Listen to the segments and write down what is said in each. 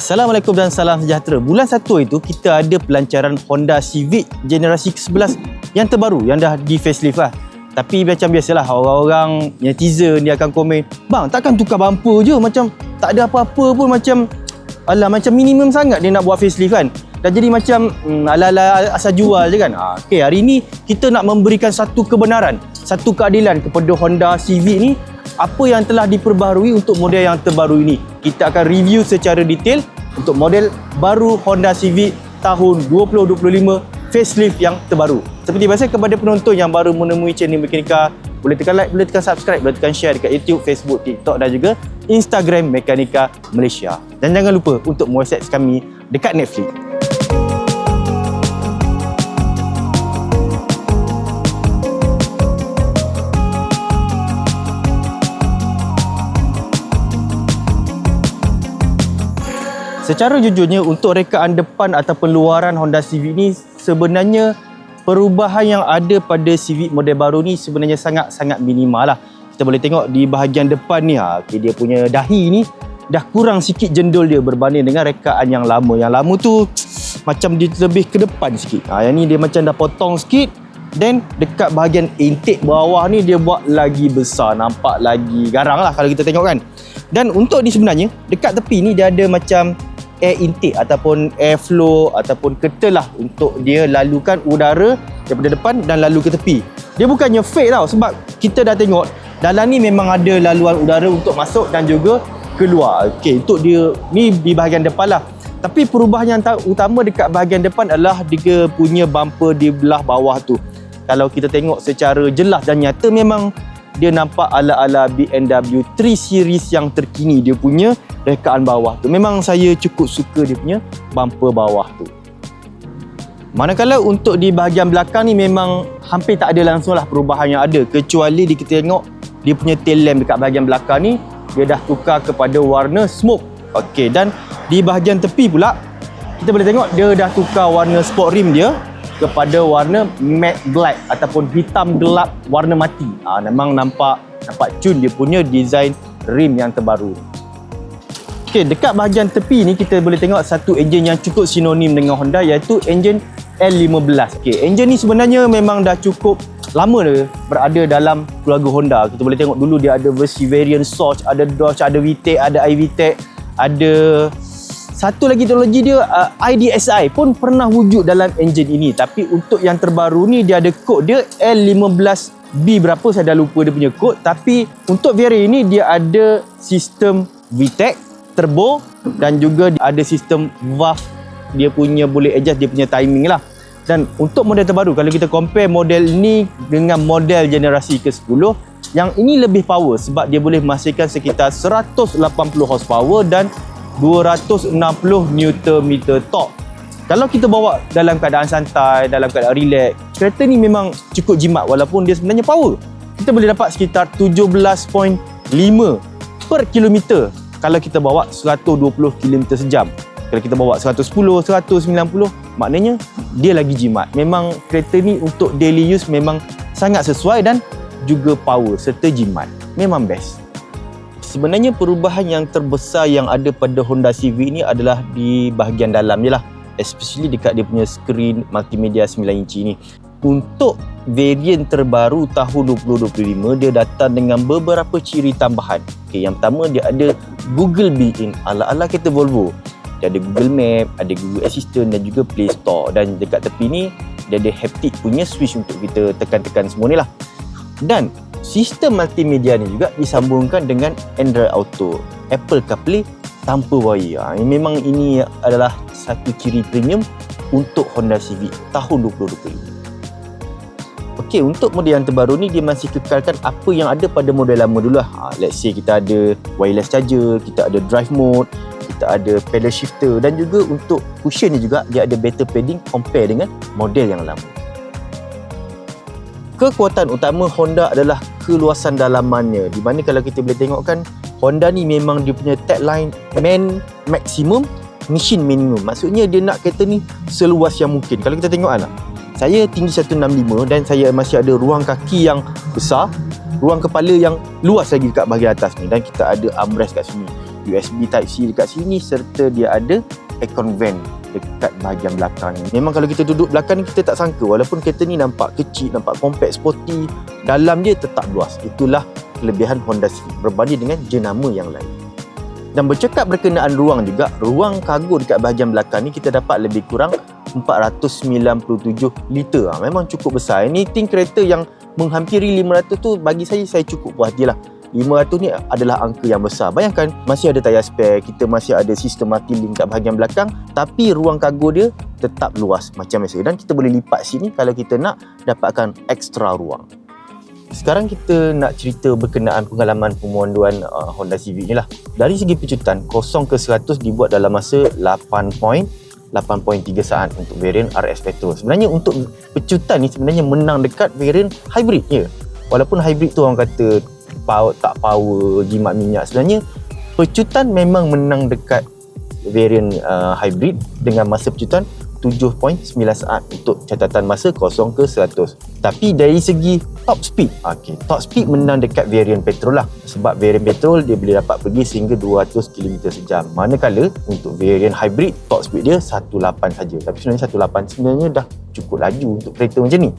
Assalamualaikum dan salam sejahtera. Bulan 1 itu kita ada pelancaran Honda Civic generasi ke-11 yang terbaru yang dah di facelift lah. Tapi macam biasalah orang-orang netizen dia akan komen, "Bang, takkan tukar bumper je macam tak ada apa-apa pun macam alah macam minimum sangat dia nak buat facelift kan." Dan jadi macam hmm, ala-ala asal jual je kan. Ha, okay, hari ni kita nak memberikan satu kebenaran, satu keadilan kepada Honda Civic ni apa yang telah diperbaharui untuk model yang terbaru ini. Kita akan review secara detail untuk model baru Honda Civic tahun 2025 facelift yang terbaru. Seperti biasa kepada penonton yang baru menemui channel Mekanika, boleh tekan like, boleh tekan subscribe, boleh tekan share dekat YouTube, Facebook, TikTok dan juga Instagram Mekanika Malaysia. Dan jangan lupa untuk WhatsApp kami dekat Netflix. Secara jujurnya untuk rekaan depan ataupun luaran Honda Civic ni sebenarnya perubahan yang ada pada Civic model baru ni sebenarnya sangat-sangat minimal lah. Kita boleh tengok di bahagian depan ni ha, okay, dia punya dahi ni dah kurang sikit jendol dia berbanding dengan rekaan yang lama. Yang lama tu macam dia lebih ke depan sikit. Ha, yang ni dia macam dah potong sikit Then dekat bahagian intake bawah ni dia buat lagi besar Nampak lagi garang lah kalau kita tengok kan Dan untuk ni sebenarnya dekat tepi ni dia ada macam air intake ataupun air flow ataupun ketel lah untuk dia lalukan udara daripada depan dan lalu ke tepi. Dia bukannya fake tau sebab kita dah tengok dalam ni memang ada laluan udara untuk masuk dan juga keluar. Okey, untuk dia ni di bahagian depan lah. Tapi perubahan yang utama dekat bahagian depan adalah dia punya bumper di belah bawah tu. Kalau kita tengok secara jelas dan nyata memang dia nampak ala-ala BMW 3 Series yang terkini dia punya rekaan bawah tu. Memang saya cukup suka dia punya bumper bawah tu. Manakala untuk di bahagian belakang ni memang hampir tak ada langsung lah perubahan yang ada kecuali di kita tengok dia punya tail lamp dekat bahagian belakang ni dia dah tukar kepada warna smoke. Okey dan di bahagian tepi pula kita boleh tengok dia dah tukar warna sport rim dia kepada warna matte black ataupun hitam gelap warna mati. Ha, memang nampak nampak cun dia punya design rim yang terbaru. Okey, dekat bahagian tepi ni kita boleh tengok satu enjin yang cukup sinonim dengan Honda iaitu enjin L15. Okey, enjin ni sebenarnya memang dah cukup lama dah berada dalam keluarga Honda. Kita boleh tengok dulu dia ada versi variant Source, ada Dodge, ada VTEC, ada iVTEC, ada satu lagi teknologi dia uh, IDSI pun pernah wujud dalam enjin ini. Tapi untuk yang terbaru ni dia ada kod dia L15B berapa saya dah lupa dia punya kod. Tapi untuk variant ini dia ada sistem VTEC turbo dan juga ada sistem valve dia punya boleh adjust dia punya timing lah. Dan untuk model terbaru kalau kita compare model ni dengan model generasi ke-10 yang ini lebih power sebab dia boleh menghasilkan sekitar 180 horsepower dan 260 Nm torque. Kalau kita bawa dalam keadaan santai, dalam keadaan relax, kereta ni memang cukup jimat walaupun dia sebenarnya power. Kita boleh dapat sekitar 17.5 per kilometer kalau kita bawa 120 km sejam. Kalau kita bawa 110, 190, maknanya dia lagi jimat. Memang kereta ni untuk daily use memang sangat sesuai dan juga power serta jimat. Memang best sebenarnya perubahan yang terbesar yang ada pada Honda Civic ni adalah di bahagian dalam je lah. Especially dekat dia punya screen multimedia 9 inci ni. Untuk varian terbaru tahun 2025 dia datang dengan beberapa ciri tambahan. Okay, yang pertama dia ada Google built-in ala-ala kereta Volvo. Dia ada Google Map, ada Google Assistant dan juga Play Store. Dan dekat tepi ni dia ada haptic punya switch untuk kita tekan-tekan semua ni lah. Dan sistem multimedia ni juga disambungkan dengan Android Auto, Apple CarPlay tanpa wire. Ha, memang ini adalah satu ciri premium untuk Honda Civic tahun 2025. Okey, untuk model yang terbaru ni dia masih kekalkan apa yang ada pada model lama dulu lah. Ha, let's say kita ada wireless charger, kita ada drive mode, kita ada pedal shifter dan juga untuk cushion ni juga dia ada better padding compare dengan model yang lama. Kekuatan utama Honda adalah keluasan dalamannya. Di mana kalau kita boleh tengok kan Honda ni memang dia punya tagline man maximum machine minimum. Maksudnya dia nak kereta ni seluas yang mungkin. Kalau kita tengok kan saya tinggi 165 dan saya masih ada ruang kaki yang besar, ruang kepala yang luas lagi dekat bahagian atas ni dan kita ada armrest kat sini. USB Type-C dekat sini serta dia ada aircon vent dekat bahagian belakang ni. Memang kalau kita duduk belakang ni kita tak sangka walaupun kereta ni nampak kecil, nampak compact, sporty, dalam dia tetap luas. Itulah kelebihan Honda Civic berbanding dengan jenama yang lain. Dan bercakap berkenaan ruang juga, ruang kargo dekat bahagian belakang ni kita dapat lebih kurang 497 liter. Ha, memang cukup besar. Ini ting kereta yang menghampiri 500 tu bagi saya saya cukup puas hati lah. 500 ni adalah angka yang besar. Bayangkan masih ada tayar spare, kita masih ada sistem mati link kat bahagian belakang tapi ruang kargo dia tetap luas macam biasa dan kita boleh lipat sini kalau kita nak dapatkan ekstra ruang. Sekarang kita nak cerita berkenaan pengalaman pemonduan uh, Honda Civic ni lah. Dari segi pecutan, 0 ke 100 dibuat dalam masa 8.8.3 saat untuk varian RS Petrol. Sebenarnya untuk pecutan ni sebenarnya menang dekat varian hybrid je. Walaupun hybrid tu orang kata power, tak power, jimat minyak. Sebenarnya pecutan memang menang dekat varian uh, hybrid dengan masa pecutan 7.9 saat untuk catatan masa 0 ke 100. Tapi dari segi top speed, okey, top speed menang dekat varian petrol lah. Sebab varian petrol dia boleh dapat pergi sehingga 200 km sejam. Manakala untuk varian hybrid top speed dia 18 saja. Tapi sebenarnya 18 sebenarnya dah cukup laju untuk kereta macam ni.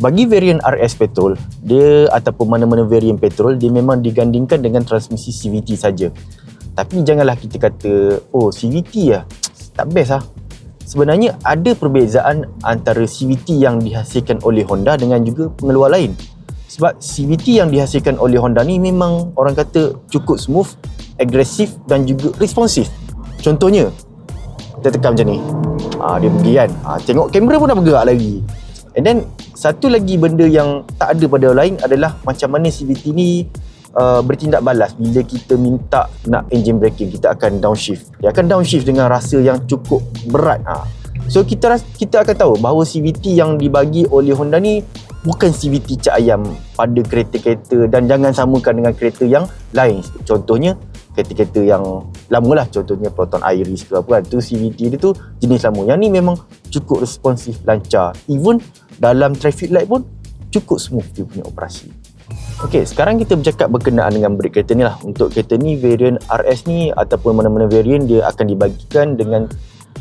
Bagi varian RS petrol, dia ataupun mana-mana varian petrol dia memang digandingkan dengan transmisi CVT saja. Tapi janganlah kita kata, oh CVT lah, tak best lah sebenarnya ada perbezaan antara CVT yang dihasilkan oleh Honda dengan juga pengeluar lain. Sebab CVT yang dihasilkan oleh Honda ni memang orang kata cukup smooth, agresif dan juga responsif. Contohnya, kita tekan macam ni. Ha, dia pergi kan. Ha, tengok kamera pun dah bergerak lagi. And then, satu lagi benda yang tak ada pada orang lain adalah macam mana CVT ni uh, bertindak balas bila kita minta nak engine braking kita akan downshift dia akan downshift dengan rasa yang cukup berat ha. so kita kita akan tahu bahawa CVT yang dibagi oleh Honda ni bukan CVT cak ayam pada kereta-kereta dan jangan samakan dengan kereta yang lain contohnya kereta-kereta yang lama lah contohnya Proton Iris ke apa kan tu CVT dia tu jenis lama yang ni memang cukup responsif lancar even dalam traffic light pun cukup smooth dia punya operasi Okey, sekarang kita bercakap berkenaan dengan brake kereta ni lah. Untuk kereta ni, varian RS ni ataupun mana-mana varian dia akan dibagikan dengan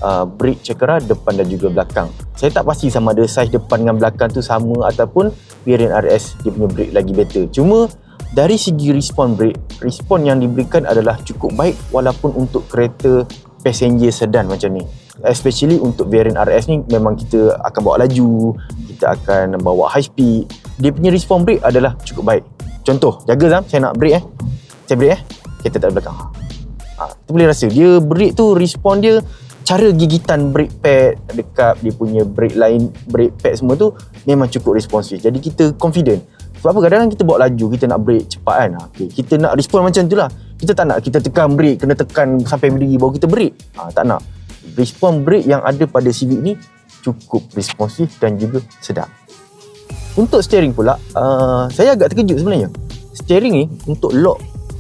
uh, brake cakera depan dan juga belakang. Saya tak pasti sama ada saiz depan dengan belakang tu sama ataupun varian RS dia punya brake lagi better. Cuma dari segi respon brake, respon yang diberikan adalah cukup baik walaupun untuk kereta passenger sedan macam ni. Especially untuk varian RS ni memang kita akan bawa laju, kita akan bawa high speed. Dia punya respon brake adalah cukup baik. Contoh jaga Zam saya nak brake eh. Saya brake eh. Kereta tak ada belakang. Ha, tu boleh rasa. Dia brake tu respon dia cara gigitan brake pad dekat dia punya brake line brake pad semua tu memang cukup responsif. Jadi kita confident sebab apa kadang-kadang kita bawa laju kita nak brake cepat kan ha, okay. kita nak respon macam tu lah kita tak nak kita tekan brake kena tekan sampai berdiri baru kita brake ha, tak nak respon brake yang ada pada Civic ni cukup responsif dan juga sedap. Untuk steering pula, uh, saya agak terkejut sebenarnya. Steering ni untuk lock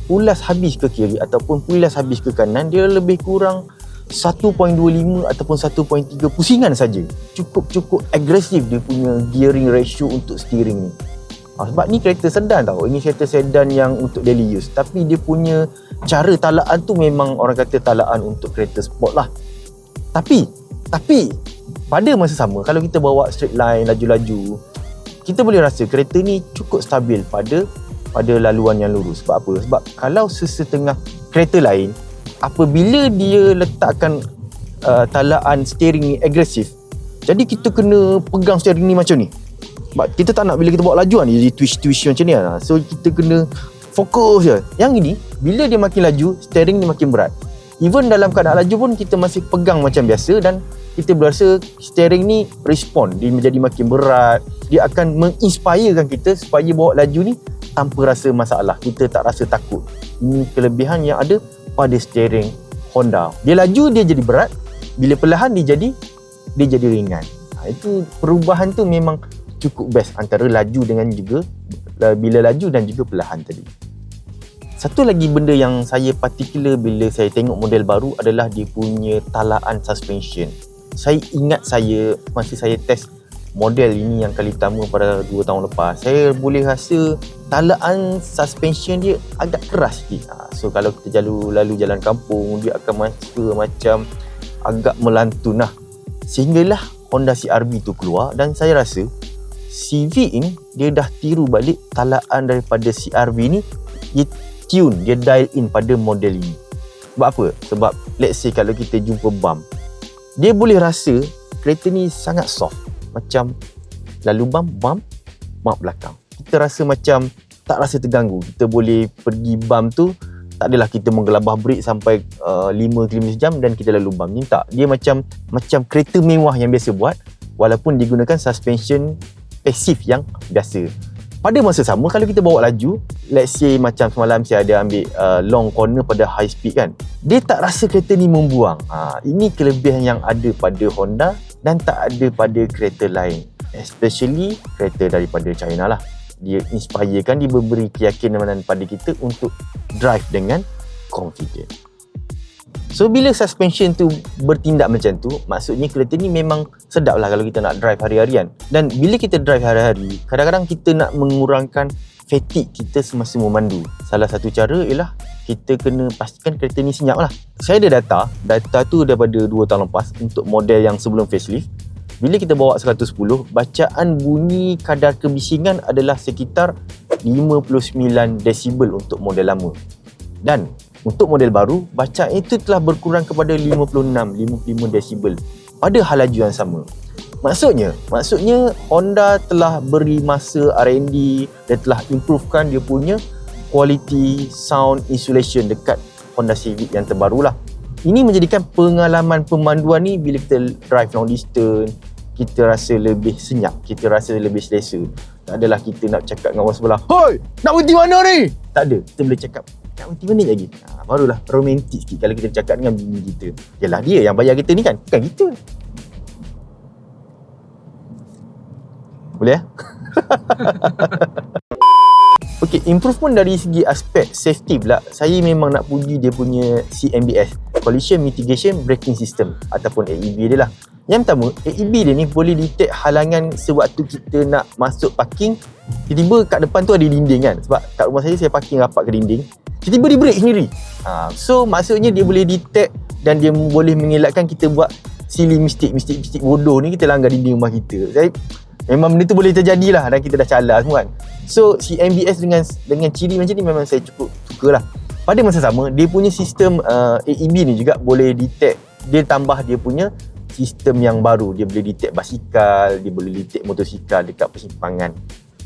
pulas habis ke kiri ataupun pulas habis ke kanan, dia lebih kurang 1.25 ataupun 1.3 pusingan saja. Cukup-cukup agresif dia punya gearing ratio untuk steering ni. Ha, sebab ni kereta sedan tau. Ini kereta sedan yang untuk daily use. Tapi dia punya cara talaan tu memang orang kata talaan untuk kereta sport lah. Tapi, tapi pada masa sama kalau kita bawa straight line laju-laju kita boleh rasa kereta ni cukup stabil pada pada laluan yang lurus sebab apa sebab kalau sesetengah kereta lain apabila dia letakkan uh, talaan steering ni agresif jadi kita kena pegang steering ni macam ni sebab kita tak nak bila kita bawa laju kan jadi twist-twist macam ni kan so kita kena fokus je. Yang ini bila dia makin laju steering ni makin berat. Even dalam keadaan laju pun kita masih pegang macam biasa dan kita berasa steering ni respon dia menjadi makin berat. Dia akan menginspirekan kita supaya bawa laju ni tanpa rasa masalah. Kita tak rasa takut. Ini kelebihan yang ada pada steering Honda. Dia laju dia jadi berat. Bila perlahan dia jadi dia jadi ringan. Ha, itu perubahan tu memang cukup best antara laju dengan juga bila laju dan juga perlahan tadi. Satu lagi benda yang saya particular bila saya tengok model baru adalah dia punya talaan suspension. Saya ingat saya masa saya test model ini yang kali pertama pada 2 tahun lepas saya boleh rasa talaan suspension dia agak keras sikit. Ha, so kalau kita jalu lalu jalan kampung dia akan rasa macam agak melantun lah sehinggalah Honda CRV tu keluar dan saya rasa Civic ini dia dah tiru balik talaan daripada CRV ni dia tune dia dial in pada model ini. Sebab apa? sebab let's say kalau kita jumpa bump dia boleh rasa kereta ni sangat soft. Macam lalu bump bump bump belakang. Kita rasa macam tak rasa terganggu. Kita boleh pergi bump tu tak adalah kita menggelabah brake sampai uh, 5 km sejam dan kita lalu bump. Ni tak. Dia macam macam kereta mewah yang biasa buat walaupun digunakan suspension pasif yang biasa. Pada masa sama kalau kita bawa laju let's say macam semalam saya ada ambil uh, long corner pada high speed kan dia tak rasa kereta ni membuang. Ha, ini kelebihan yang ada pada Honda dan tak ada pada kereta lain. Especially kereta daripada China lah. Dia inspirekan dia memberi keyakinan pada kita untuk drive dengan confident so bila suspension tu bertindak macam tu maksudnya kereta ni memang sedap lah kalau kita nak drive hari-harian. Dan bila kita drive hari-hari kadang-kadang kita nak mengurangkan fatigue kita semasa memandu. Salah satu cara ialah kita kena pastikan kereta ni senyap lah. Saya ada data. Data tu daripada 2 tahun lepas untuk model yang sebelum facelift. Bila kita bawa 110, bacaan bunyi kadar kebisingan adalah sekitar 59 desibel untuk model lama. Dan untuk model baru, bacaan itu telah berkurang kepada 56, 55 desibel pada hal laju yang sama. Maksudnya, maksudnya Honda telah beri masa R&D dan telah improvekan dia punya quality sound insulation dekat Honda Civic yang terbaru lah. Ini menjadikan pengalaman pemanduan ni bila kita drive long distance, kita rasa lebih senyap, kita rasa lebih selesa. Tak adalah kita nak cakap dengan orang sebelah, Hoi, nak berhenti mana ni? Tak ada, kita boleh cakap, nak berhenti mana lagi? Ha, barulah romantik sikit kalau kita cakap dengan bini kita. Yalah dia yang bayar kita ni kan, bukan kita. Boleh ya? Okey, improvement dari segi aspek safety pula, saya memang nak puji dia punya CMBS, Collision Mitigation Braking System ataupun AEB dia lah. Yang pertama, AEB dia ni boleh detect halangan sewaktu kita nak masuk parking. Tiba-tiba kat depan tu ada dinding kan. Sebab kat rumah saya, saya parking rapat ke dinding. Tiba-tiba dia break sendiri. Ha, so, maksudnya dia boleh detect dan dia boleh mengelakkan kita buat silly mistake, mistake-mistake bodoh ni kita langgar dinding rumah kita. Saya, memang benda tu boleh terjadi lah dan kita dah calar semua kan. So, si MBS dengan dengan ciri macam ni memang saya cukup suka lah. Pada masa sama, dia punya sistem uh, AEB ni juga boleh detect, dia tambah dia punya sistem yang baru. Dia boleh detect basikal, dia boleh detect motosikal dekat persimpangan.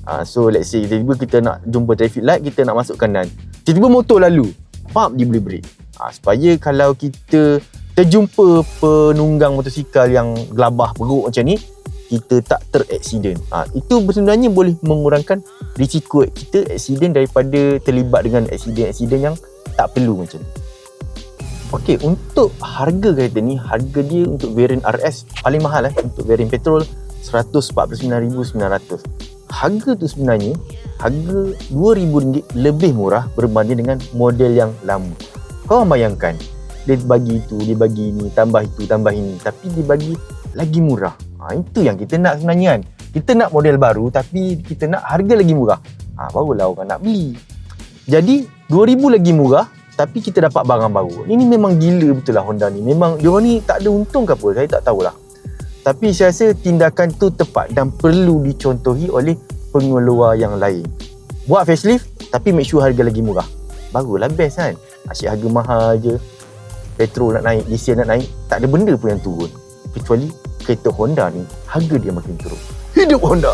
Uh, so, let's say tiba-tiba kita nak jumpa traffic light, kita nak masuk kanan. Tiba-tiba motor lalu, pump dia boleh break. Uh, supaya kalau kita terjumpa penunggang motosikal yang gelabah perut macam ni, kita tak teraksiden. Ha, itu sebenarnya boleh mengurangkan risiko kita aksiden daripada terlibat dengan aksiden-aksiden yang tak perlu macam ni. Okey, untuk harga kereta ni, harga dia untuk variant RS paling mahal eh untuk variant petrol 149,900. Harga tu sebenarnya harga RM2,000 lebih murah berbanding dengan model yang lama. Kau bayangkan, dia bagi itu, dia bagi ini, tambah itu, tambah ini, tapi dia bagi lagi murah. Ha, itu yang kita nak sebenarnya kan. Kita nak model baru tapi kita nak harga lagi murah. Ha, barulah orang nak beli. Jadi 2000 lagi murah tapi kita dapat barang baru. Ini memang gila betul lah Honda ni. Memang dia ni tak ada untung ke apa. Saya tak tahulah. Tapi saya rasa tindakan tu tepat dan perlu dicontohi oleh pengeluar yang lain. Buat facelift tapi make sure harga lagi murah. Barulah best kan. Asyik harga mahal je. Petrol nak naik, diesel nak naik. Tak ada benda pun yang turun. Kecuali kereta Honda ni harga dia makin turun. Hidup Honda!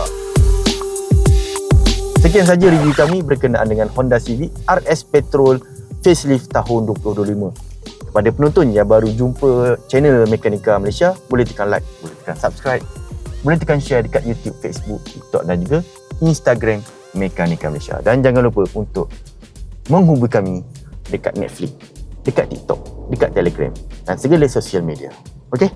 Sekian saja review kami berkenaan dengan Honda Civic RS Petrol facelift tahun 2025. Kepada penonton yang baru jumpa channel Mekanika Malaysia, boleh tekan like, boleh tekan subscribe, boleh tekan share dekat YouTube, Facebook, TikTok dan juga Instagram Mekanika Malaysia. Dan jangan lupa untuk menghubungi kami dekat Netflix, dekat TikTok, dekat Telegram dan segala sosial media. Okey?